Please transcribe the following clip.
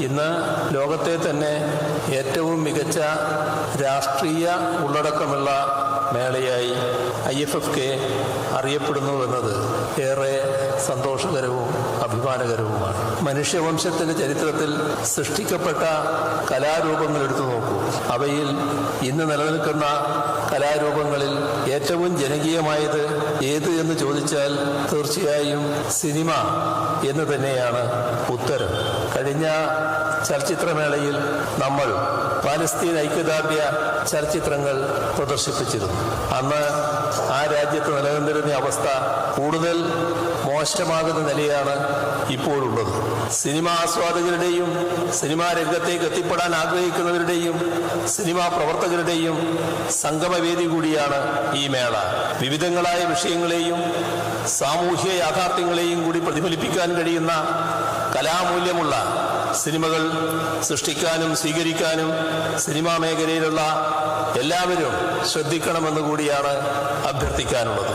ഇന്ന് ലോകത്തെ തന്നെ ഏറ്റവും മികച്ച രാഷ്ട്രീയ ഉള്ളടക്കമുള്ള മേളയായി ഐ എഫ് എഫ് കെ അറിയപ്പെടുന്നു എന്നത് ഏറെ സന്തോഷകരവും അഭിമാനകരവുമാണ്. മനുഷ്യവംശത്തിന്റെ ചരിത്രത്തിൽ സൃഷ്ടിക്കപ്പെട്ട കലാരൂപങ്ങൾ എടുത്തു നോക്കൂ. അവയിൽ ഇന്ന് നിലനിൽക്കുന്ന കലാരൂപങ്ങളിൽ ഏറ്റവും ജനകീയമായത് ഏത് എന്ന് ചോദിച്ചാൽ തീർച്ചയായും സിനിമ എന്ന് തന്നെയാണ് ഉത്തരം. കഴിഞ്ഞ ചലച്ചിത്രമേളയിൽ നമ്മൾ പാലസ്തീൻ ഐക്യദാർഢ്യ ചലച്ചിത്രങ്ങൾ പ്രദർശിപ്പിച്ചിരുന്നു. അന്ന് ആ രാജ്യത്ത് നിലനിന്നിരുന്ന അവസ്ഥ കൂടുതൽ മോശമാകുന്ന നിലയാണ് ഇപ്പോഴുള്ളത്. സിനിമാ ആസ്വാദകരുടെയും സിനിമാ രംഗത്തേക്ക് എത്തിപ്പെടാൻ ആഗ്രഹിക്കുന്നവരുടെയും സിനിമാ പ്രവർത്തകരുടെയും സംഗമവേദി കൂടിയാണ് ഈ മേള. വിവിധങ്ങളായ വിഷയങ്ങളെയും സാമൂഹ്യ യാഥാർത്ഥ്യങ്ങളെയും കൂടി പ്രതിഫലിപ്പിക്കാൻ കഴിയുന്ന കലാമൂല്യമുള്ള സിനിമകൾ സൃഷ്ടിക്കാനും സ്വീകരിക്കാനും സിനിമാ മേഖലയിലുള്ള എല്ലാവരും ശ്രദ്ധിക്കണമെന്ന് കൂടിയാണ് അഭ്യർത്ഥിക്കാനുള്ളത്.